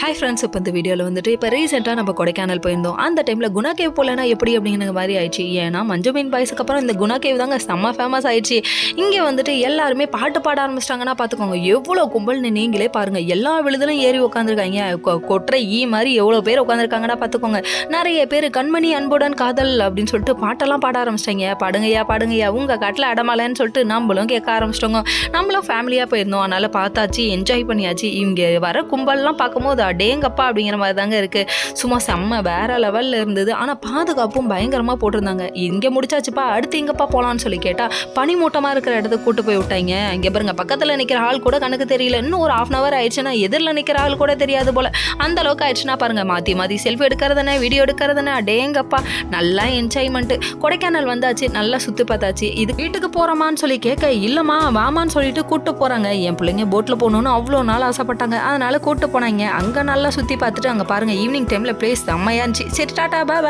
Hi friends இப்போ இந்த வீடியோவில் வந்துட்டு இப்போ ரீசெண்டாக நம்ம கொடைக்கானல் போயிருந்தோம். அந்த டைமில் குணா கேவ் போலனா எப்படி அப்படிங்கிற மாதிரி ஆயிடுச்சு. ஏன்னா மஞ்சு மீன் பாய்ஸுக்கு அப்புறம் இந்த குணா கேவ் தாங்க செம்ம ஃபேமஸ் ஆயிடுச்சு. இங்கே வந்துட்டு எல்லாருமே பாட்டு பாட ஆரம்பிச்சிட்டாங்கன்னா பார்த்துக்கோங்க எவ்வளோ கும்பல்னு நீங்களே பாருங்கள் எல்லா விழுதிலும் ஏறி உட்காந்துருக்காங்க கொ- கொற்றை ஈ மாதிரி எவ்வளோ பேர் உட்காந்துருக்காங்கன்னா பார்த்துக்கோங்க நிறைய பேர் கண்மணி அன்புடன் காதல் அப்படின்னு சொல்லிட்டு பாட்டெல்லாம் பாட ஆரம்பிச்சிட்டாங்க. பாடுங்கய்யா பாடுங்கய்யா உங்கள் காட்டில் அடமலைன்னு சொல்லிட்டு நம்மளும் கேட்க ஆரம்பிச்சிட்டோங்க. நம்மளும் ஃபேமிலியாக போயிருந்தோம். அதனால் பார்த்தாச்சு என்ஜாய் பண்ணியாச்சு. இங்கே வர கும்பல்லாம் பார்க்கும்போது அடேங்கப்பா அப்படிங்கிற மாதிரி தாங்க இருக்குது சும்மா செம்ம வேற லெவலில் இருந்தது. ஆனால் பாதுகாப்பும் பயங்கரமாக போட்டிருந்தாங்க. இங்கே முடிச்சாச்சுப்பா அடுத்து எங்கப்பா போகலான்னு சொல்லி கேட்டால் பனிமூட்டமாக இருக்கிற இடத்துக்கு கூட்டு போய் விட்டாங்க. இங்கே பாருங்க பக்கத்தில் நிற்கிற ஆள் கூட கணக்கு தெரியல. இன்னும் ஒரு ஆஃப் அன் அவர் ஆயிடுச்சுன்னா எதிரில் நிற்கிற ஆள் கூட தெரியாது போல். அந்த அளவுக்கு ஆயிடுச்சுன்னா பாருங்க மாற்றி மாற்றி செல்ஃபி எடுக்கிறதுனே வீடியோ எடுக்கிறதுனே அடேங்கப்பா நல்லா என்ஜாய்மெண்ட்டு கொடைக்கானல் வந்தாச்சு நல்லா சுற்றி பார்த்தாச்சு. இது வீட்டுக்கு போகிறோமான்னு சொல்லி கேட்க இல்லைம்மா வாமான்னு சொல்லிட்டு கூட்டு போகிறாங்க என் பிள்ளைங்க போட்டில் போகணுன்னு அவ்வளோ நாள் ஆசைப்பட்டாங்க. அதனால கூட்டு போனாங்க. அங்கே நல்லா சுற்றி பார்த்துட்டு அங்கே பாருங்கள் ஈவினிங் டைமில் பிளேஸ் செம்மையாக இருந்துச்சு. சரி டாட்டா பாய்